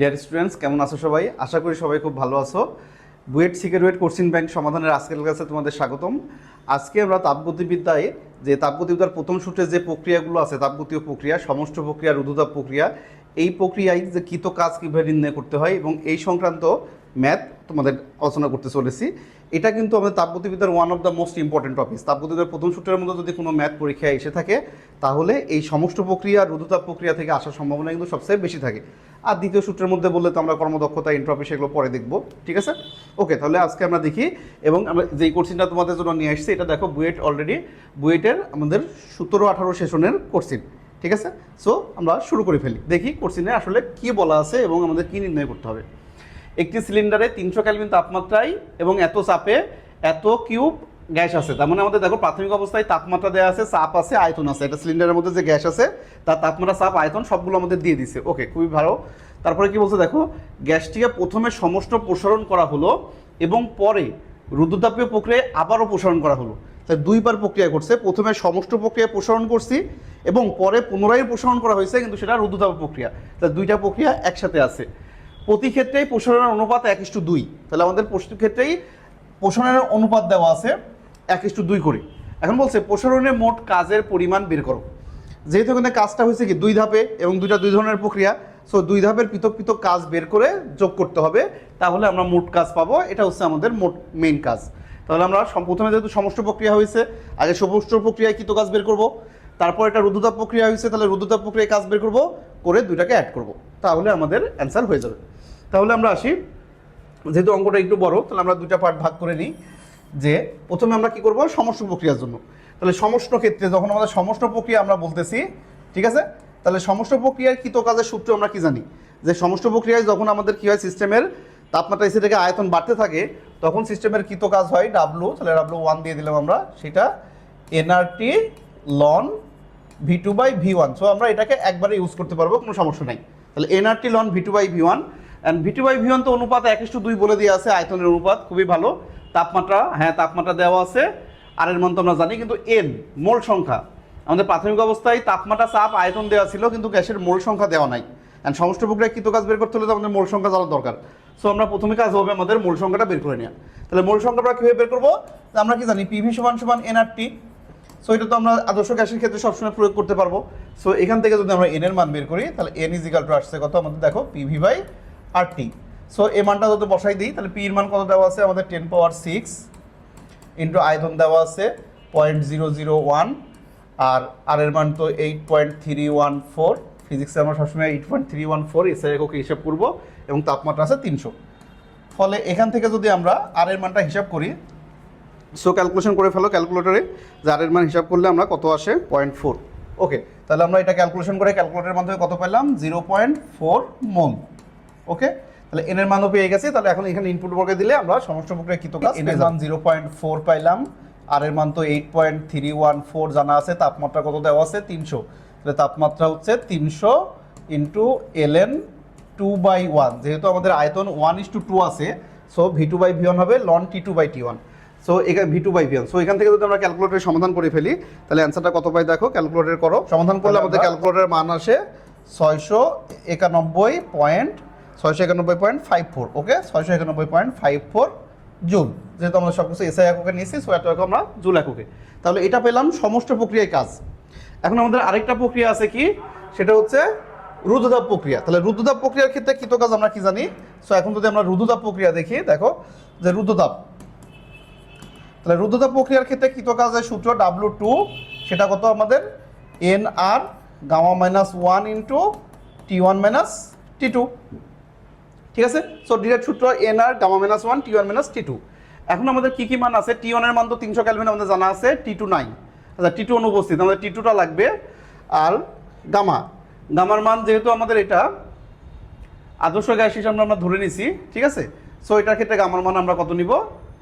Dear students কেমন আছো সবাই? আশা করি সবাই খুব ভালো আছো। বুয়েট সিকিউরিট কোর্সিং ব্যাংক সমাধানের আজকের কাছে তোমাদের স্বাগতম। আজকে আমরা তাপগতিবিদ্যায় যে তাপগতিবিদ্যার প্রথম সূত্রে যে প্রক্রিয়াগুলো আছে তাপগতীয় প্রক্রিয়া, সমষ্ট প্রক্রিয়া রুদ্ধতাপ প্রক্রিয়া, এই প্রক্রিয়ায় যে কৃত কাজ কীভাবে নির্ণয় করতে হয় এবং এই সংক্রান্ত ম্যাথ তোমাদের আলোচনা করতে চলেছি। এটা কিন্তু আমাদের তাপগতিবিদ্যার one of the most important topic তাপগতিবিদ্যার প্রথম সূত্রের মধ্যে যদি কোনো ম্যাথ পরীক্ষায় এসে থাকে, তাহলে এই সমষ্ট প্রক্রিয়া রুদ্ধতাপ প্রক্রিয়া থেকে আসার সম্ভাবনা কিন্তু সবচেয়ে বেশি থাকে। আর দ্বিতীয় সূত্রের মধ্যে বললে তো আমরা কর্মদক্ষতা এন্ট্রপি সেগুলো পরে দেখব। ঠিক আছে? ওকে তাহলে আজকে আমরা দেখি এবং আমরা যেই কোর্সিনটা তোমাদের জন্য নিয়ে আসছি, এটা দেখো বুয়েট অলরেডি বুয়েটের আমাদের সতেরো আঠারো সেশনের কোর্সিন ঠিক আছে? সো আমরা শুরু করে ফেলি। দেখি কোর্সিনে আসলে কি বলা আছে এবং আমাদের কি নির্ণয় করতে হবে। একটি সিলিন্ডারে তিনশো ক্যালভিন তাপমাত্রায় এবং এত চাপে এত কিউব গ্যাস আছে। তার মানে আমাদের দেখো প্রাথমিক অবস্থায় তাপমাত্রা দেওয়া আছে, চাপ আছে, আয়তন আছে। এটা সিলিন্ডারের মধ্যে যে গ্যাস আছে, তার তাপমাত্রা, চাপ, আয়তন সবগুলো আমাদের দিয়ে দিছে। ওকে খুবই ভালো। তারপরে কি বলছে দেখো, গ্যাসটিকে প্রথমে সমষ্ট প্রসারণ করা হলো এবং পরে রুদ্রতাপীয় প্রক্রিয়ায় আবারও প্রসারণ করা হলো। তাই দুইবার প্রক্রিয়া করছে। প্রথমে সমষ্ট প্রক্রিয়া প্রসারণ করছি এবং পরে পুনরায় প্রসারণ করা হয়েছে, কিন্তু সেটা রুদ্রতাপ প্রক্রিয়া। তাই দুইটা প্রক্রিয়া একসাথে আছে। প্রতি ক্ষেত্রেই প্রসারণের অনুপাত এক ইস্টু দুই। তাহলে আমাদের প্রতি ক্ষেত্রেই প্রসারণের অনুপাত দেওয়া আছে। এক ইস্টু দুই করে। এখন বলছে প্রসারণের মোট কাজের পরিমাণ বের করো। যেহেতু এখানে কাজটা হয়েছে কি, দুই ধাপে এবং দুইটা দুই ধরনের প্রক্রিয়া সো দুই ধাপের পৃথক পৃথক কাজ বের করে যোগ করতে হবে। তাহলে আমরা মোট কাজ পাবো, এটা হচ্ছে আমাদের মোট মেইন কাজ। তাহলে আমরা প্রথমে যেহেতু সমষ্ট প্রক্রিয়া হয়েছে, আগে সমষ্ট প্রক্রিয়ায় কৃত কাজ বের করব, তারপর এটা রুদ্রতাপ প্রক্রিয়া হয়েছে, তাহলে রুদ্রতাপ প্রক্রিয়ায় কাজ বের করব, করে দুইটাকে অ্যাড করব। তাহলে আমাদের অ্যান্সার হয়ে যাবে। তাহলে আমরা আসি, যেহেতু অঙ্কটা একটু বড়, তাহলে আমরা দুইটা পার্ট ভাগ করে নিই। যে প্রথমে আমরা কি করব? সমষ্ট প্রক্রিয়ার জন্য। তাহলে সমষ্ট ক্ষেত্রে যখন আমাদের সমষ্ট প্রক্রিয়া আমরা বলতেছি, ঠিক আছে? তাহলে সমষ্ট প্রক্রিয়ার কৃত কাজের সূত্র আমরা কি জানি? যে সমষ্ট প্রক্রিয়ায় যখন আমাদের কি হয়? সিস্টেমের তাপমাত্রা এসে থেকে আয়তন বাড়তে থাকে, তখন সিস্টেমের কৃত কাজ হয় ডাব্লু তাহলে ডাব্লু ওয়ান দিয়ে দিলাম আমরা, সেটা NRT ln V two by V one so আমরা এটাকে একবারে ইউজ করতে পারব, কোনো সমস্যা নাই। তাহলে NRT ln V two by V one and V two by V one তো অনুপাত এক দুই বলে দিয়ে আছে, আয়তনের অনুপাত, খুবই ভালো। তাপমাত্রা হ্যাঁ তাপমাত্রা দেওয়া আছে। আর এর মান তো আমরা জানি কিন্তু এন মোল সংখ্যা। আমাদের প্রাথমিক অবস্থায় তাপমাত্রা, চাপ, আয়তন দেওয়া ছিল, কিন্তু গ্যাসের মোল সংখ্যা দেওয়া নাই। অ্যান্ড সমস্ত প্রক্রিয়া কৃত কাজ বের করতে হলে তো আমাদের মোল সংখ্যা জানা দরকার। সো আমরা প্রথমে কাজ হবে আমাদের মোল সংখ্যাটা বের করে নেওয়া তাহলে মোল সংখ্যা আমরা কীভাবে বের করব? আমরা কি জানি পিভি সমান সমান এনআরটি সো এটা তো আমরা আদর্শ গ্যাসের ক্ষেত্রে সবসময় প্রয়োগ করতে পারব। সো এখান থেকে যদি আমরা এন এর মান বের করি, তাহলে এন ইজ ইকাল টু আসছে কত? আমাদের দেখো PV by R T so এ মানটা যদি বসাই দিই, তাহলে পি এর মান কত দেওয়া আছে? আমাদের টেন পাওয়ার সিক্স ইন্টু আয়তন দেওয়া আছে পয়েন্ট জিরো জিরো ওয়ান আর আর এর মান তো eight point three one four ফিজিক্সে আমরা সবসময় eight point three one four SI এককে হিসাব করব এবং তাপমাত্রা আছে তিনশো। ফলে এখান থেকে যদি আমরা আর এর মানটা হিসাব করি সো ক্যালকুলেশন করে ফেলো ক্যালকুলেটরে যে আর এর মান হিসাব করলে আমরা কত আসে? পয়েন্ট ফোর ওকে তাহলে আমরা এটা ক্যালকুলেশন করে ক্যালকুলেটরের মাধ্যমে কত পেলাম? জিরো পয়েন্ট ফোর মন ওকে তাহলে এনের মানও পেয়ে গেছি তাহলে এখন এখানে ইনপুট বর্গে দিলে আমরা সমস্ত প্রক্রিয়া কৃত কাজ এনের মান। জিরো পয়েন্ট ফোর পাইলাম। আর এর মান তো eight point three one four জানা আছে তাপমাত্রা কত দেওয়া আছে? তিনশো। তাহলে তাপমাত্রা হচ্ছে তিনশো into ln two by one যেহেতু আমাদের আয়তন ওয়ান ইস টু টু আছে so V two by V one হবে ln T two by T one so এখানে V two by V one so এখান থেকে যদি আমরা ক্যালকুলেটরের সমাধান করে ফেলি তাহলে অ্যান্সারটা কত পাই দেখো ক্যালকুলেটর করো। সমাধান করলে আমাদের ক্যালকুলেটরের মান আসে ছয়শো একানব্বই পয়েন্ট ছয়শো একানব্বই পয়েন্ট ফাইভ ফোর ওকে ছয়শো একানব্বই পয়েন্ট ফাইভ ফোর জুল যেহেতু আমরা সব কিছু এসআই এককে নিয়েছি সো এত আমরা জুল এককে। তাহলে এটা পেলাম সমস্ত প্রক্রিয়ায় কাজ। এখন আমাদের আরেকটা প্রক্রিয়া আছে কি? সেটা হচ্ছে রুদ্ধতাপ প্রক্রিয়া। তাহলে রুদ্ধতাপ প্রক্রিয়ার ক্ষেত্রে কৃত কাজ আমরা কি জানি? সো এখন যদি আমরা রুদ্ধতাপ প্রক্রিয়া দেখি, দেখো, যে রুদ্ধতাপ তাহলে রুদ্ধতাপ প্রক্রিয়ার ক্ষেত্রে কৃত কাজের সূত্র ডাব্লু টু সেটা কত আমাদের? N R gamma minus one into T one minus T two ঠিক আছে? সো ডিরেক্ট সূত্র n R gamma minus one T one minus T two এখন আমাদের কী কী মান আছে? টি ওয়ানের মান তো তিনশো ক্যালভিন আমাদের জানা আছে টি টু নাই আচ্ছা টি টু অনুপস্থিত আমাদের টি টুটা লাগবে আর গামা গামার মান যেহেতু আমাদের এটা, আদর্শ গ্যাস হিসাবে আমরা ধরে নিছি, ঠিক আছে? সো এটার ক্ষেত্রে গামার মান আমরা কত নিব?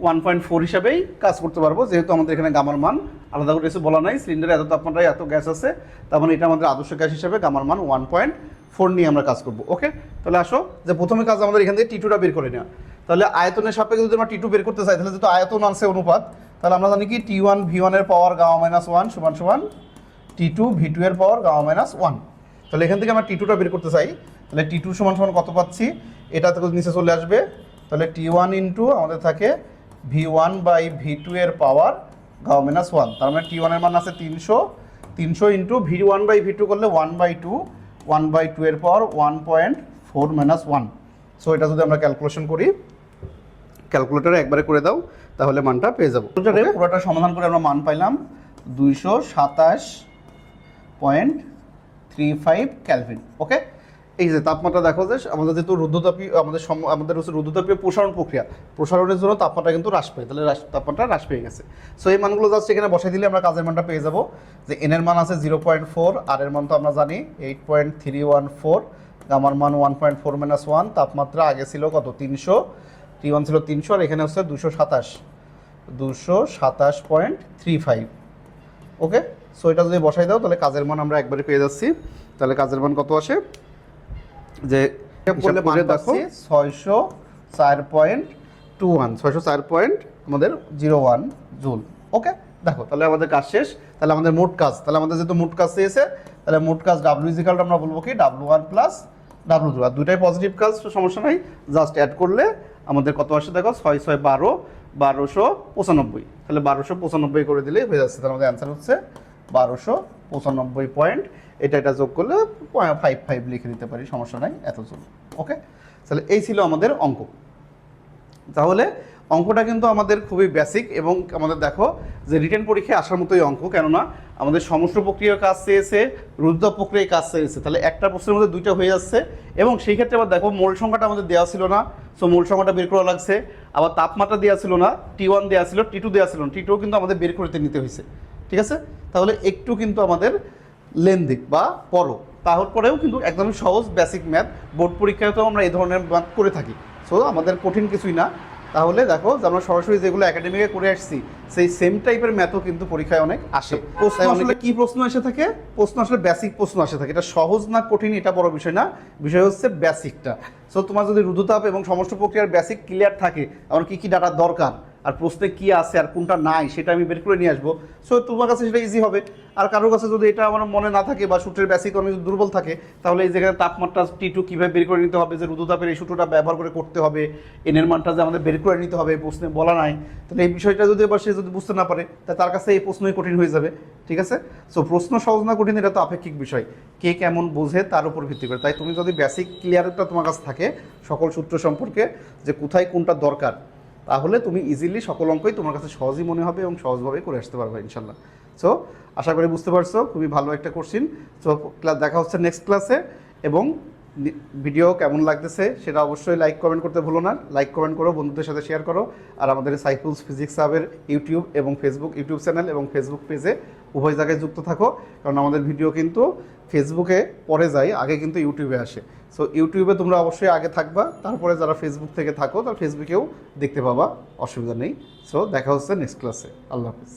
ওয়ান পয়েন্ট ফোর হিসাবেই কাজ করতে পারব, যেহেতু আমাদের এখানে গামার মান আলাদা করে কিছু বলা নাই, সিলিন্ডারে এত তাপমাত্রায় এত গ্যাস আছে, তার মানে এটা আমাদের আদর্শ গ্যাস হিসাবে গামার মান ওয়ান পয়েন্ট ফোর নিয়ে আমরা কাজ করব। ওকে? তাহলে আসো, যে প্রথমে কাজ আমাদের এখান থেকে টিটুটা বের করে নেওয়া তাহলে আয়তনের সাপেক্ষে যদি আমরা টি টু বের করতে চাই, তাহলে যেহেতু আয়তন আছে অনুপাত, তাহলে আমরা জানি কি? টি ওয়ান ভি ওয়ানের পাওয়ার গাওয়া মাইনাস ওয়ান সমান সমান টি টু ভি টু এর পাওয়ার গাওয়া মাইনাস ওয়ান তাহলে এখান থেকে আমরা টি টুটা বের করতে চাই, তাহলে টি টু সমান সমান কত পাচ্ছি? এটা থেকে নিচে চলে আসবে। তাহলে টি ওয়ান ইন্টু আমাদের থাকে V one by V two এর পাওয়ার গাও মাইনাস ওয়ান তার মানে টি ওয়ানের মান আছে তিনশো। তিনশো into V one by V two করলে one by two one by two এর পর one point four minus one so এটা যদি আমরা ক্যালকুলেশন করি ক্যালকুলেটারে একবারে করে দাও তাহলে মানটা পেয়ে যাব। পুরোটা সমাধান করে আমরা মান পাইলাম দুইশো সাতাশ point three five Kelvin okay এই যে তাপমাত্রা দেখো যে আমাদের যেহেতু রুদ্রতাপীয় আমাদের আমাদের হচ্ছে রুদ্রতাপীয় প্রসারণ প্রক্রিয়া, প্রসারণের জন্য তাপমাত্রা কিন্তু হ্রাস পায়। তাহলে তাপমাত্রা হ্রাস পেয়ে গেছে। সো এই মানগুলো জাস্ট এখানে বসাই দিলে আমরা কাজের মানটা পেয়ে যাব। যে এন এর মান আছে জিরো পয়েন্ট ফোর আর এর মান তো আমরা জানি eight point three one four গামার মান one point four minus one তাপমাত্রা আগে ছিল কত? তিনশো টি ওয়ান ছিল তিনশো, আর এখানে হচ্ছে দুশো সাতাশ দুশো সাতাশ point three five okay so এটা যদি বসাই দাও, তাহলে কাজের মান আমরা একবারে পেয়ে যাচ্ছি। তাহলে কাজের মান কত আসে? যে করলে মান দেখো। ছয়শো চার পয়েন্ট টু ওয়ান। ছয়শো চার পয়েন্ট আমাদের জিরো ওয়ান জুল। ওকে দেখো তাহলে আমাদের কাজ শেষ। তাহলে আমাদের মোট কাজ তাহলে আমাদের যেহেতু মোট কাজ চেয়েছে তাহলে মোট কাজ ডাব্লিউ ইজিকালটা আমরা বলব কি W one plus W two আর দুইটাই পজিটিভ কাজ সমস্যা নাই। জাস্ট অ্যাড করলে আমাদের কত আসে দেখো? ছয় ছয় বারো বারোশো পঁচানব্বই। তাহলে বারোশো পঁচানব্বই করে দিলেই হয়ে যাচ্ছে। তাহলে আমাদের অ্যান্সার হচ্ছে বারোশো পঁচানব্বই পয়েন্ট এটা এটা যোগ করলে ফাইভ ফাইভ লিখে দিতে পারি, সমস্যা নাই, এত যোগ। ওকে তাহলে এই ছিল আমাদের অঙ্ক। তাহলে অঙ্কটা কিন্তু আমাদের খুবই বেসিক এবং আমাদের দেখো যে রিটার্ন পরীক্ষায় আসার মতোই অঙ্ক, কেননা আমাদের সমস্ত প্রক্রিয়ার কাজ চেয়েছে রুদ্র প্রক্রিয়ায় কাজ চেয়েছে। তাহলে একটা প্রশ্নের মধ্যে দুইটা হয়ে যাচ্ছে এবং সেই ক্ষেত্রে আবার দেখো মূল সংখ্যাটা আমাদের দেওয়া ছিল না সো মূল সংখ্যাটা বের করা লাগছে। আবার তাপমাত্রা দেওয়া ছিল না টি ওয়ান দেওয়া ছিল টি টু দেওয়া ছিল না টি টু কিন্তু আমাদের বের করতে নিতে হয়েছে। ঠিক আছে? তাহলে একটু কিন্তু আমাদের লেন্দি বা পড়ো তারপরেও কিন্তু একদমই সহজ বেসিক ম্যাথ বোর্ড পরীক্ষাতেও আমরা এই ধরনের ম্যাথ করে থাকি। সো আমাদের কঠিন কিছুই না। তাহলে দেখো যে আমরা সরাসরি যেগুলো একাডেমিকে করে আসছি সেই সেম টাইপের ম্যাথও কিন্তু পরীক্ষায় অনেক আসে। প্রশ্ন আসলে কি প্রশ্ন এসে থাকে? প্রশ্ন আসলে বেসিক প্রশ্ন আসে থাকে। এটা সহজ না কঠিন এটা বড় বিষয় না। বিষয় হচ্ছে বেসিকটা সো তোমার যদি রুদ্ধতাপ এবং সমস্ত প্রক্রিয়ার বেসিক ক্লিয়ার থাকে আমার কি কি ডাটা দরকার? আর প্রশ্নে কি আছে আর কোনটা নাই সেটা আমি বের করে নিয়ে আসব। সো তোমার কাছে সেটা ইজি হবে। আর কারোর কাছে যদি এটা আমার মনে না থাকে বা সূত্রের বেসিক অনেক দুর্বল থাকে, তাহলে এই যেখানে তাপমাত্রা টি টু কীভাবে বের করে নিতে হবে? যে রুদ্রতাপের এই সূত্রটা ব্যবহার করে করতে হবে। এনের মানটা যে আমাদের বের করে নিতে হবে প্রশ্নে বলা নাই। তাহলে এই বিষয়টা যদি এবার সে যদি বুঝতে না পারে, তা তার কাছে এই প্রশ্নই কঠিন হয়ে যাবে। ঠিক আছে? সো প্রশ্ন সহজ না কঠিন, এটা তো আপেক্ষিক বিষয়। কে কেমন বোঝে তার উপর ভিত্তি করে। তাই তুমি যদি বেসিক ক্লিয়ারটা তোমার কাছে থাকে, সকল সূত্র সম্পর্কে, যে কোথায় কোনটা দরকার তাহলে তুমি ইজিলি সকল অঙ্কই তোমার কাছে সহজই মনে হবে এবং সহজভাবে করে আসতে পারবে ইনশাল্লাহ সো আশা করি বুঝতে পারছ, খুবই ভালো একটা কোশ্চিন সো ক্লাস দেখা হচ্ছে নেক্সট ক্লাসে এবং ভিডিও কেমন লাগতেছে সেটা অবশ্যই লাইক কমেন্ট করতে ভুলো না। লাইক কমেন্ট করো, বন্ধুদের সাথে শেয়ার করো। আর আমাদের সাইফুলস ফিজিক্স হাবের ইউটিউব এবং ফেসবুক ইউটিউব চ্যানেল এবং ফেসবুক পেজে উভয় জায়গায় যুক্ত থাকো। কারণ আমাদের ভিডিও কিন্তু ফেসবুকে পরে যায়, আগে কিন্তু ইউটিউবে আসে। সো ইউটিউবে তোমরা অবশ্যই আগে থাকবা, তারপরে যারা ফেসবুক থেকে থাকো, তারা ফেসবুকেও দেখতে পাবা, অসুবিধা নেই। সো দেখা হচ্ছে নেক্সট ক্লাসে আল্লাহ হাফিজ।